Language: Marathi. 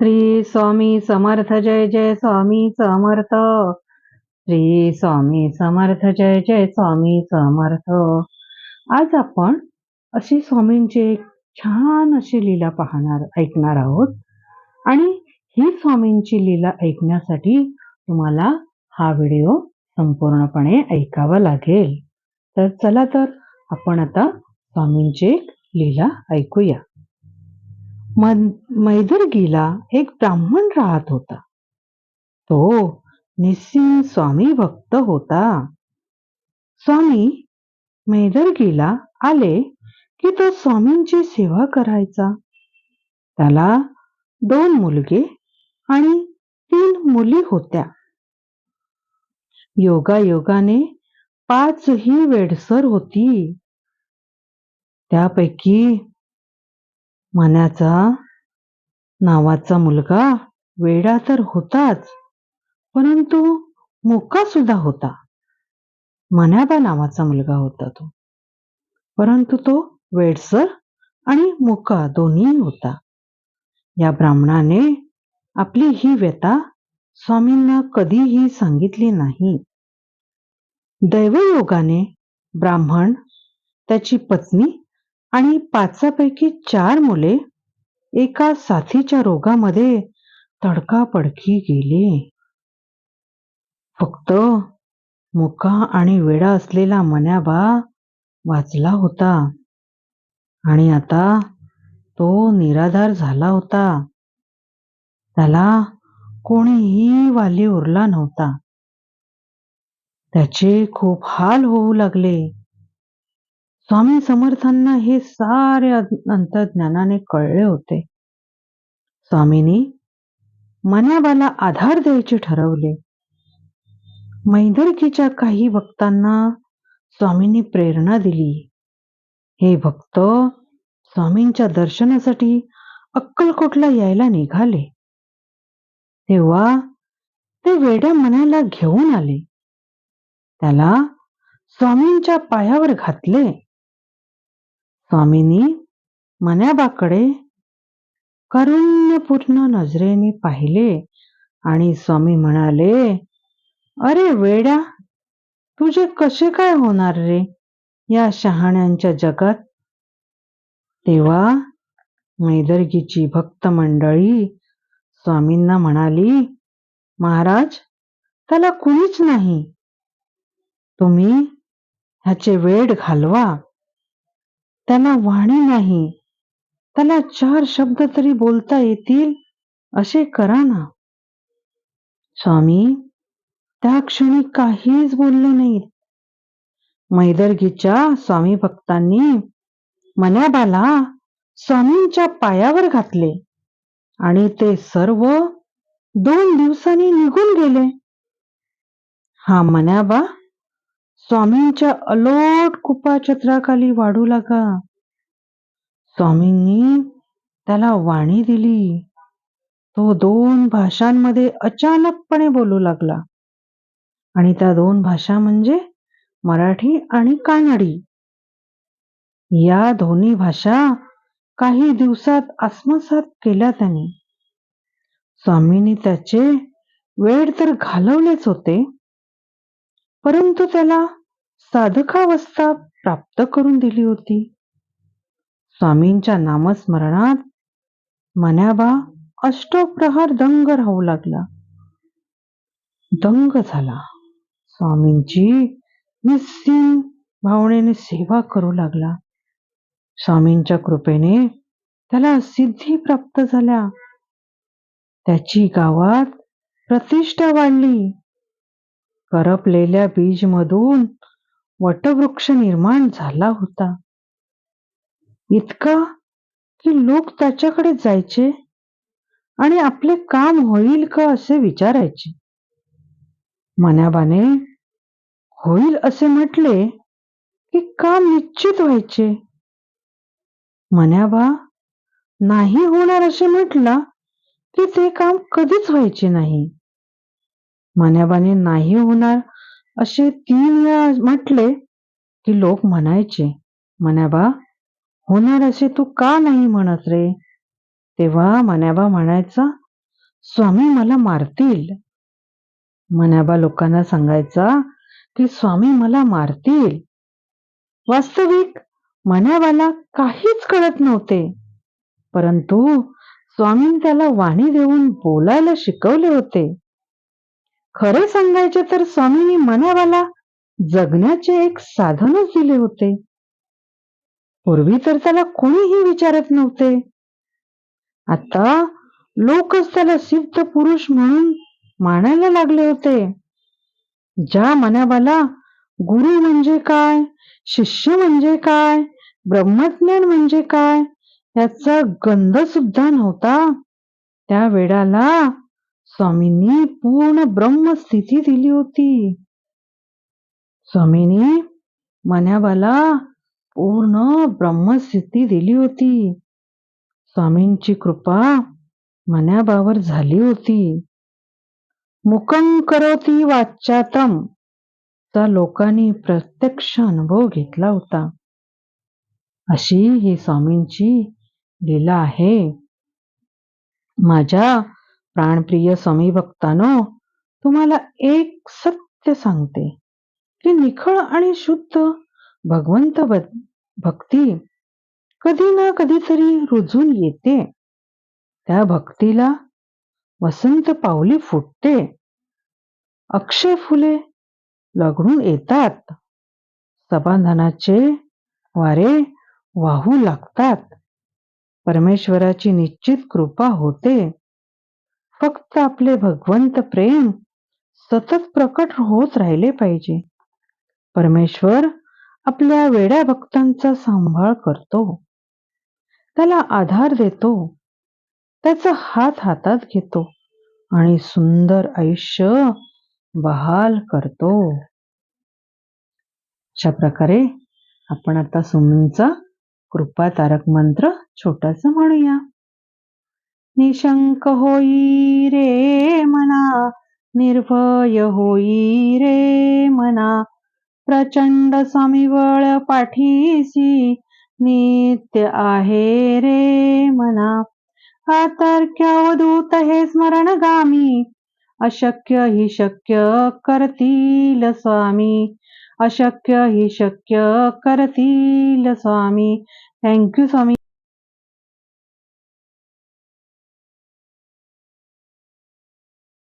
श्री स्वामी समर्थ जय जय स्वामी समर्थ. श्री स्वामी समर्थ जय जय स्वामी समर्थ. आज आपण अशी स्वामींची एक छान अशी लीला पाहणार ऐकणार आहोत. आणि ही स्वामींची लीला ऐकण्यासाठी तुम्हाला हा व्हिडिओ संपूर्णपणे ऐकावा लागेल. तर चला तर आपण आता स्वामींची एक लीला ऐकूया. मैदर्गीला एक ब्राह्मण राहत होता. तो निस्सिम स्वामी भक्त होता. स्वामी मैदर्गीला आले की तो स्वामींची सेवा करायचा. त्याला दोन मुलगे आणि तीन मुली होत्या. योगायोगाने पाचही वेडसर होती. त्यापैकी मान्याचा नावाचा मुलगा वेडा तर होताच परंतु मुका सुद्धा होता. मनाबा नावाचा मुलगा होता तो. परंतु तो वेडसर आणि मुका दोन्ही होता. या ब्राह्मणाने आपली ही व्यथा स्वामींना कधीही सांगितली नाही. दैवयोगाने ब्राह्मण त्याची पत्नी आणि पाचापैकी चार मुले एका साथीच्या रोगामध्ये तडकापडकी गेले. फक्त मुका आणि वेडा असलेला मन्याबा वाचला होता आणि आता तो निराधार झाला होता. त्याला कोणीही वाली उरला नव्हता. त्याचे खूप हाल होऊ लागले. स्वामी समर्थांना हे सारे अंतर्ज्ञानाने कळले होते. स्वामींनी मनाबाला आधार द्यायचे ठरवले. मैदरकीच्या काही भक्तांना स्वामींनी प्रेरणा दिली. हे भक्त स्वामींच्या दर्शनासाठी अक्कलकोटला यायला निघाले. तेव्हा ते वेड्या मनाला घेऊन आले. त्याला स्वामींच्या पायावर घातले. स्वामींनी मन्याबाकडे कारुण्यपूर्ण नजरेने पाहिले आणि स्वामी म्हणाले अरे वेड्या तुझे कसे काय होणार रे या शहाण्यांच्या जगात? तेव्हा मैदर्गीची भक्त मंडळी स्वामींना म्हणाली महाराज त्याला कुणीच नाही. तुम्ही ह्याचे वेड घालवा. त्याला वाणी नाही. त्याला चार शब्द तरी बोलता येतील असे करा ना. स्वामी त्या क्षणी काहीच बोलले नाही. मैदर्गीच्या स्वामी भक्तांनी मन्याबाला स्वामींच्या पायावर घातले आणि ते सर्व दोन दिवसांनी निघून गेले. हा मन्याबा स्वामींच्या अलोट कृपाछत्राखाली वाढू लागा. स्वामींनी त्याला वाणी दिली. तो दोन भाषांमध्ये अचानकपणे बोलू लागला. आणि त्या दोन भाषा म्हणजे मराठी आणि कानडी. या दोन्ही भाषा काही दिवसात आत्मसात केल्या त्याने. स्वामींनी त्याचे वेळ तर घालवलेच होते. परंतु त्याला साधकावस्था प्राप्त करून दिली होती. स्वामींच्या नामस्मरणात मन्याबा अष्टप्रहार दंग राहू लागला. दंग झाला. स्वामींची निस्सीम भावनेने सेवा करू लागला. स्वामींच्या कृपेने त्याला सिद्धी प्राप्त झाल्या. त्याची गावात प्रतिष्ठा वाढली. करपलेल्या बीजमधून वटवृक्ष निर्माण झाला होता. इतका की लोक त्याच्याकडे जायचे आणि आपले काम होईल का असे विचारायचे. मनाबाने होईल असे म्हटले की काम निश्चित व्हायचे. मन्याबा नाही होणार असे म्हटला की ते काम कधीच व्हायचे नाही. मन्याबाने नाही होणार असे तीन वेळा म्हटले की लोक म्हणायचे मन्याबा होणार असे तू का नाही म्हणत रे? तेव्हा मन्याबा म्हणायचा स्वामी मला मारतील. मन्याबा लोकांना सांगायचा की स्वामी मला मारतील. वास्तविक मन्याबाला काहीच कळत नव्हते. परंतु स्वामींनी त्याला वाणी देऊन बोलायला शिकवले होते. खरे सांगायचे तर स्वामींनी मनावाला जगण्याचे एक साधनच दिले होते. पूर्वी तर त्याला कोणीही विचारत नव्हते. आता लोकच त्याला सिद्ध पुरुष म्हणून मानायला लागले होते. ज्या मनाबाला गुरु म्हणजे काय शिष्य म्हणजे काय ब्रह्मज्ञान म्हणजे काय याचा गंध सुद्धा नव्हता. त्या वेळाला स्वामींनी पूर्ण ब्रह्मस्थिती दिली होती. स्वामींनी मन्याबाला पूर्ण ब्रह्मस्थिती दिली होती. स्वामींची कृपा मन्याबावर झाली होती. मुकं करोती वाच्यातम चा लोकांनी प्रत्यक्ष अनुभव घेतला होता. अशी ही स्वामींची लीला आहे. माझ्या प्राणप्रिय स्वामी भक्तानो तुम्हाला एक सत्य सांगते. की निखळ आणि शुद्ध भगवंत भक्ती कधी ना कधीतरी रुजून येते. त्या भक्तीला वसंत पावली फुटते. अक्षय फुले लगडून येतात. समाधानाचे वारे वाहू लागतात. परमेश्वराची निश्चित कृपा होते. फक्त आपले भगवंत प्रेम सतत प्रकट होत राहिले पाहिजे. परमेश्वर आपल्या वेड्या भक्तांचा सांभाळ करतो. त्याला आधार देतो. त्याचा हात हातात घेतो आणि सुंदर आयुष्य बहाल करतो. अशा प्रकारे आपण आता सुमींचा कृपा तारक मंत्र छोटासा म्हणूया. निशंक होई रे मना निर्भय होई रे मना. प्रचंड समिवळ पाठीसी नित्य आहे रे मना. अवधूत हे स्मरणगामी अशक्य हि शक्य करतील स्वामी. अशक्य हि शक्य करतील स्वामी. थँक्यू स्वामी.